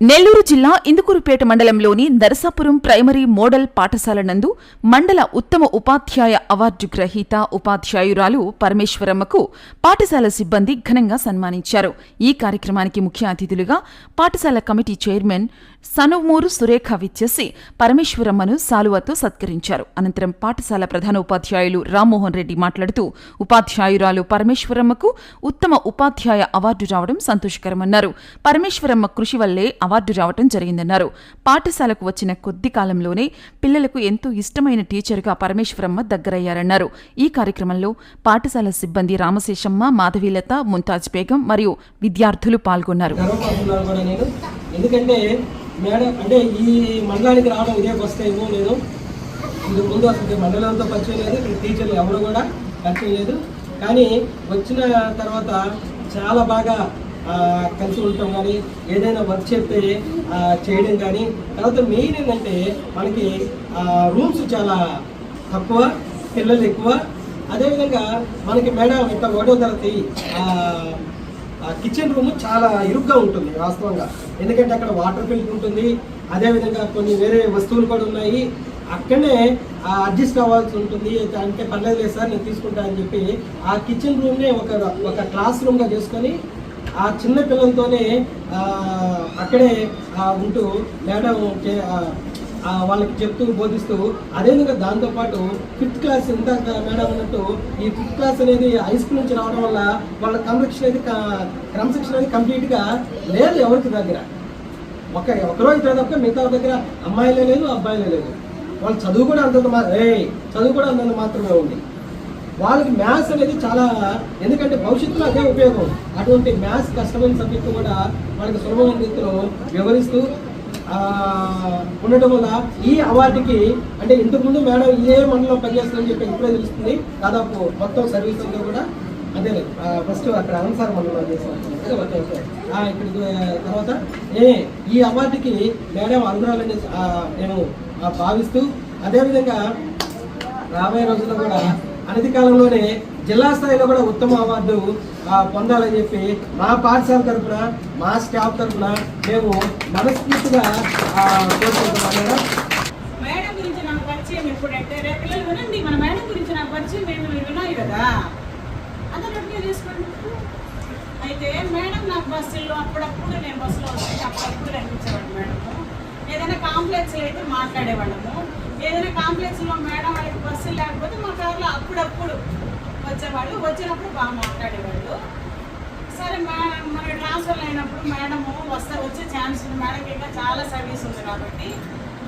నెల్లూరు జిల్లా ఇందుకూరుపేట మండలంలోని Narasapuram primary model పాఠశాల నందు మండల ఉత్తమ ఉపాధ్యాయ అవార్డు గ్రహీత ఉపాధ్యాయురాలు పరమేశ్వరమ్మకు పాఠశాల సిబ్బంది ఘనంగా సన్మానించారు. ఈ కార్యక్రమానికి ముఖ్య అతిథులుగా పాఠశాల కమిటీ చైర్మన్ సనుమూరు సురేఖ విచ్చేసి పరమేశ్వరమ్మను సాలువతో సత్కరించారు. అనంతరం పాఠశాల ప్రధాన ఉపాధ్యాయులు రామ్మోహన్ రెడ్డి మాట్లాడుతూ ఉపాధ్యాయురాలు పరమేశ్వరమ్మకు ఉత్తమ ఉపాధ్యాయ అవార్డు రావడం సంతోషకరమన్నారు. పరమేశ్వరమ్మ కృషి వల్లే అవార్డు రావటం జరిగిందన్నారు. పాఠశాలకు వచ్చిన కొద్ది కాలంలోనే పిల్లలకు ఎంతో ఇష్టమైన టీచర్గా పరమేశ్వరమ్మ దగ్గరయ్యారన్నారు. ఈ కార్యక్రమంలో పాఠశాల సిబ్బంది రామశేషమ్మ మాధవీలత ముంతాజ్ బేగం మరియు విద్యార్థులు పాల్గొన్నారు. ఎందుకంటే మేడం అంటే ఈ మండలానికి రావడం ఇదే ఫస్ట్ టైం నేను ఇంతకు ముందు అసలు మండలంతో పరిచయం లేదు ఇక్కడ టీచర్లు ఎవరు కూడా పరిచయం లేదు. కానీ వచ్చిన తర్వాత చాలా బాగా కలిసి ఉండటం కానీ ఏదైనా వర్క్ చెప్తే చేయడం కానీ తర్వాత మెయిన్ ఏంటంటే మనకి రూమ్స్ చాలా తక్కువ పిల్లలు ఎక్కువ. అదేవిధంగా మనకి మేడం ఇంత ఒకటో తరగతి కిచెన్ రూమ్ చాలా ఇరుగ్గా ఉంటుంది వాస్తవంగా. ఎందుకంటే అక్కడ వాటర్ ఫిల్టర్ ఉంటుంది. అదేవిధంగా కొన్ని వేరే వస్తువులు కూడా ఉన్నాయి. అక్కడనే అడ్జస్ట్ అవ్వాల్సి ఉంటుంది. అంటే పర్లేదు లేదు సార్ నేను తీసుకుంటా అని చెప్పి ఆ కిచెన్ రూమ్నే ఒక ఒక క్లాస్ రూమ్గా చేసుకొని ఆ చిన్న పిల్లలతోనే అక్కడే ఉంటూ మేడం వాళ్ళకి చెప్తూ బోధిస్తూ అదేవిధంగా దాంతోపాటు ఫిఫ్త్ క్లాస్ ఇందాక మేడం అన్నట్టు ఈ ఫిఫ్త్ క్లాస్ అనేది హై స్కూల్ నుంచి రావడం వల్ల వాళ్ళ క్రమశిక్షణ అనేది క్రమశిక్షణ అనేది కంప్లీట్గా లేదు ఎవరికి దగ్గర. ఒక ఒకరో ఇద్దరు తప్ప మిగతా దగ్గర అమ్మాయిలే లేదు అబ్బాయిలే లేదు వాళ్ళు చదువు కూడా అంతంత మా చదువు కూడా అంతంత మాత్రమే ఉంది. వాళ్ళకి మ్యాథ్స్ అనేది చాలా ఎందుకంటే భవిష్యత్తులో అదే ఉపయోగం. అటువంటి మ్యాథ్స్ కష్టమైన సబ్జెక్ట్ కూడా వాళ్ళకి సులభమైన రీతిలో వివరిస్తూ ఉండటం వల్ల ఈ అవార్డుకి అంటే ఇంతకుముందు మేడం ఇదే మండలం పనిచేస్తుందని చెప్పి ఇప్పుడే తెలుస్తుంది? దాదాపు మొత్తం సర్వీస్ అంతా కూడా అదే ఫస్ట్ అక్కడ అనంతసార మండలం చేసాం ఇక్కడ ఇక్కడికి తర్వాత ఏ ఈ అవార్డుకి మేడం అర్హురాలని నేను భావిస్తూ అదేవిధంగా రాబోయే రోజుల్లో కూడా అనతి కాలంలోనే జిల్లా స్థాయిలో కూడా ఉత్తమ అవార్డు పొందాలని చెప్పి మా పాఠశాల తరఫున మా స్టాఫ్ తరఫున మేము మనస్ఫూర్తిగా కోరుకుంటున్నాం. మేడం? మేడం గురించి నాకు పరిచయం ఎప్పుడంటే రేపు పిల్లలు వినండి. మన మేడం గురించి నాకు పరిచయం మేము వినాయి కదా. అందరూ చేసుకోండి. అయితే మేడం నాకు బస్సుల్లో అప్పుడప్పుడు నేను బస్సులో వస్తే అప్పుడప్పుడు కనిపించేవాడు మేడం. ఏదైనా కాంప్లెక్స్లో అయితే మాట్లాడేవాళ్ళము. ఏదైనా కాంప్లెక్స్లో మేడం వాళ్ళకి బస్సులు లేకపోతే మా కార్లో అప్పుడప్పుడు వచ్చేవాళ్ళు. వచ్చినప్పుడు బాగా మాట్లాడేవాళ్ళు. సరే మేడం మన ట్రాన్స్ఫర్ అయినప్పుడు మేడము వస్తే వచ్చే ఛాన్స్ ఉంది. మేడంకి ఇంకా చాలా సర్వీస్ ఉంది కాబట్టి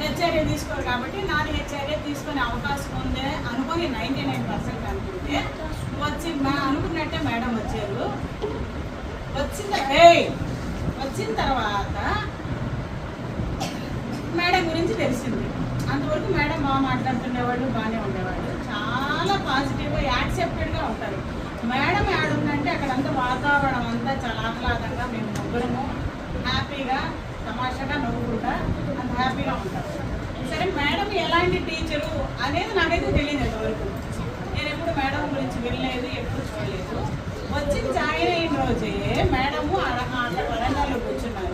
హెచ్ఆర్ఏ తీసుకోరు కాబట్టి నాది హెచ్ఆర్ఏ తీసుకునే అవకాశం ఉంది అనుకుని నైంటీ నైన్ పర్సెంట్ అనుకుంటే వచ్చి మా అనుకున్నట్టే మేడం వచ్చారు. వచ్చిన వచ్చిన తర్వాత మేడం గురించి తెలిసింది. అంతవరకు మేడం బాగా మాట్లాడుతుండేవాళ్ళు బాగానే ఉండేవాళ్ళు. చాలా పాజిటివ్గా యాక్సెప్టెడ్గా ఉంటారు. మేడం ఏడుందంటే అక్కడంతా వాతావరణం అంతా చాలా ఆహ్లాదంగా మేము ముగ్గురము హ్యాపీగా తమాషాగా నవ్వుకుంటా అంత హ్యాపీగా ఉంటాం. సరే మేడం ఎలాంటి టీచరు అనేది నాకైతే తెలియదు ఇంతవరకు. నేను ఎప్పుడు మేడం గురించి వినలేదు ఎప్పుడు చూడలేదు. వచ్చి జాయిన్ అయిన రోజే మేడము అక్కడ వరండాలో కూర్చున్నారు.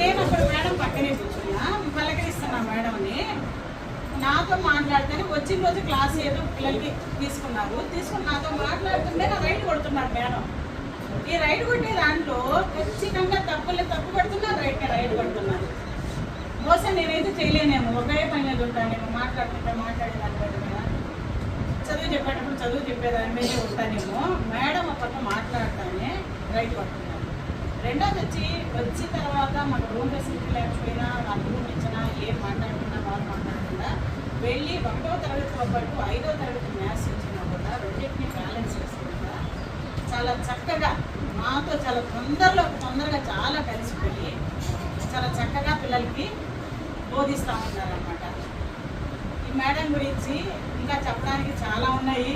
నేను అక్కడ మేడం పక్కనే కూర్చున్నా. పలకరిస్తున్నా మేడంని. నాతో మాట్లాడితేనే వచ్చిన రోజు క్లాస్ ఏదో పిల్లలకి తీసుకున్నారు. తీసుకుని నాతో మాట్లాడుతుంటే నా రైట్ కొడుతున్నారు మేడం. ఈ రైడ్ కొట్టే దాంట్లో ఖచ్చితంగా తప్పులు తప్పు పడుతున్నారు రైట్ రైడ్ కొడుతున్నారు. బహుశా నేనైతే చేయలేనేమో. ఒకే పని ఉంటానేమో. మాట్లాడుతుంటే మాట్లాడేదాన్ని చదువు చెప్పేటప్పుడు చదువు చెప్పేదాని మీద ఉంటానేమో. మేడం ఒక పక్క మాట్లాడతానే రైట్ కొడుతున్నారు. రెండోది వచ్చి వచ్చిన తర్వాత మాకు రూమ్ ఫెసిలిటీ లేకపోయినా నాకు రూమ్ ఇచ్చినా ఏం మాట్లాడుకున్నా బాగా మాట్లాడకుండా వెళ్ళి ఒకటో తరగతితో పాటు ఐదో తరగతి మ్యాథ్స్ ఇచ్చినా కూడా రెండింటిని బ్యాలెన్స్ చేసుకుంటా చాలా చక్కగా మాతో చాలా తొందరలో తొందరగా చాలా కలిసిపోయి చాలా చక్కగా పిల్లలకి బోధిస్తూ ఉన్నారనమాట ఈ మేడం గురించి ఇంకా చెప్పడానికి చాలా ఉన్నాయి.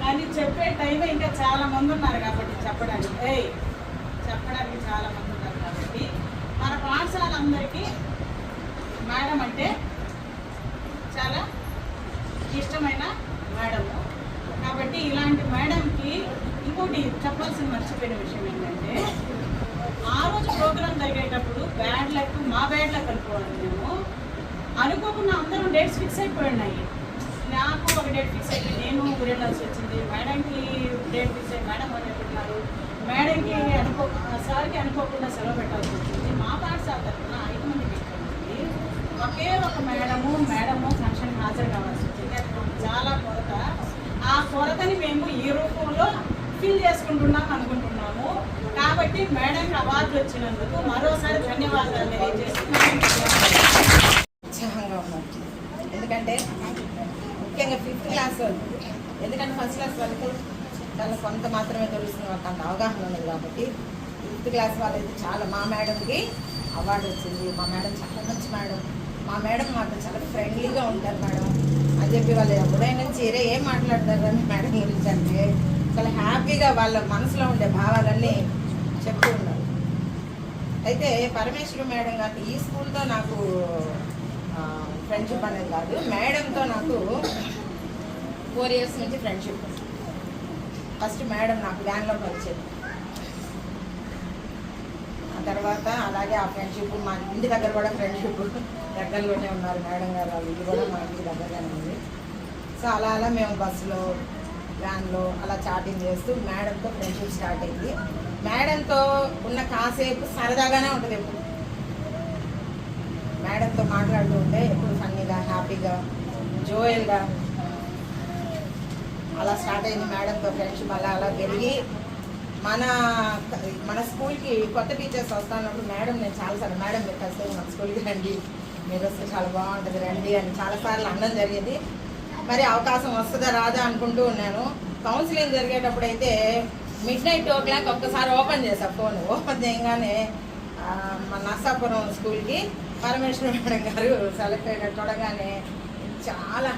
కానీ చెప్పే టైం ఇంకా చాలా మంది ఉన్నారు కాబట్టి చెప్పడానికి. ఏయ్ చెప్పడానికి చాలా మంది ఉన్నారు కాబట్టి మన పాఠశాలందరికీ మేడం అంటే చాలా ఇష్టమైన మేడము కాబట్టి ఇలాంటి మేడంకి ఇంకోటి చెప్పాల్సిన మర్చిపోయిన విషయం ఏంటంటే ఆ రోజు ప్రోగ్రాం జరిగేటప్పుడు బ్యాడ్ లక్ మా బ్యాడ్ లక్ అనుకోవాలి మేము. అనుకోకుండా అందరం డేట్స్ ఫిక్స్ అయిపోయినాయి నాకు ఒక డేట్ ఫిక్స్ అయిపోయింది నేను ఊరెళ్ళాల్సి వచ్చింది మేడంకి డేట్ ఫిక్స్ అయ్యి మేడం అని పెట్టుకున్నారు మేడంకి సార్కి అనుకోకుండా సెలవు పెట్టాల్సి వచ్చింది. మా పాఠశాల తరఫున ఐదు మంది పెట్టుకుంది ఒకే ఒక మేడము మేడము ఫంక్షన్ హాజరు కావాల్సి వచ్చింది. అది మాకు చాలా కొరత. ఆ కొరతని మేము ఈ రూపంలో ఫిల్ చేసుకుంటున్నాం అనుకుంటున్నాము. కాబట్టి మేడంకి అవార్డు వచ్చినందుకు మరోసారి ధన్యవాదాలు తెలియజేస్తున్నాను ఉత్సాహంగా ఉన్నాను ఎందుకంటే ముఖ్యంగా ఫిఫ్త్ క్లాస్ ఎందుకంటే ఫస్ట్ క్లాస్ వరకు తన కొంత మాత్రమే తెలుస్తుంది వాళ్ళకి అంత అవగాహన ఉన్నది కాబట్టి ఫిఫ్త్ క్లాస్ వాళ్ళైతే చాలా మా మేడంకి అవార్డు వచ్చింది. మా మేడం చాలా మంచి మేడం. మా మేడం మాకు చాలా ఫ్రెండ్లీగా ఉంటారు మేడం. అని చెప్పి వాళ్ళు ఎవరైనా చీరే ఏం మాట్లాడతారు అని మేడం గురించి అంటే చాలా హ్యాపీగా వాళ్ళ మనసులో ఉండే భావాలన్నీ చెప్తూ ఉన్నారు. అయితే పరమేశ్వరి మేడం గారు ఈ స్కూల్తో నాకు ఫ్రెండ్షిప్ అనేది కాదు. మేడంతో నాకు ఫోర్ ఇయర్స్ నుంచి ఫ్రెండ్షిప్. ఫస్ట్ మేడం నాకు వ్యాన్లో పరిచయం. తర్వాత అలాగే ఆ ఫ్రెండ్షిప్ మా ఇంటి దగ్గర కూడా ఫ్రెండ్షిప్ దగ్గరలోనే ఉన్నారు మేడం గారు. వాళ్ళ ఇల్లు కూడా మా ఇంటి దగ్గరగానే ఉంది. సో అలా అలా మేము బస్సులో వ్యాన్లో అలా చాటింగ్ చేస్తూ మేడంతో ఫ్రెండ్షిప్ స్టార్ట్ అయింది. మేడంతో ఉన్న కాసేపు సరదాగానే ఉంటుంది ఎప్పుడు. మేడంతో మాట్లాడుతూ ఉంటే ఎప్పుడు ఫన్నీగా హ్యాపీగా జోయల్గా అలా స్టార్ట్ అయింది మేడంతో ఫ్రెండ్షిప్ అలా అలా పెరిగి మన మన స్కూల్కి కొత్త టీచర్స్ వస్తున్నప్పుడు మేడం నేను చాలాసార్లు మేడం మీరు ఖచ్చితంగా మన స్కూల్కి రండి. మీరు వస్తే చాలా బాగుంటుంది రండి అని చాలాసార్లు అనడం జరిగింది. మరి అవకాశం వస్తుందా రాదా అనుకుంటూ ఉన్నాను. కౌన్సిలింగ్ జరిగేటప్పుడు అయితే మిడ్ నైట్ ఓ క్లాక్ ఒక్కసారి ఓపెన్ చేసా ఫోన్. ఓపెన్ చేయగానే మన నర్సాపురం స్కూల్కి పరమేశ్వర మేడం గారు సెలెక్ట్ అయిన చూడగానే చాలా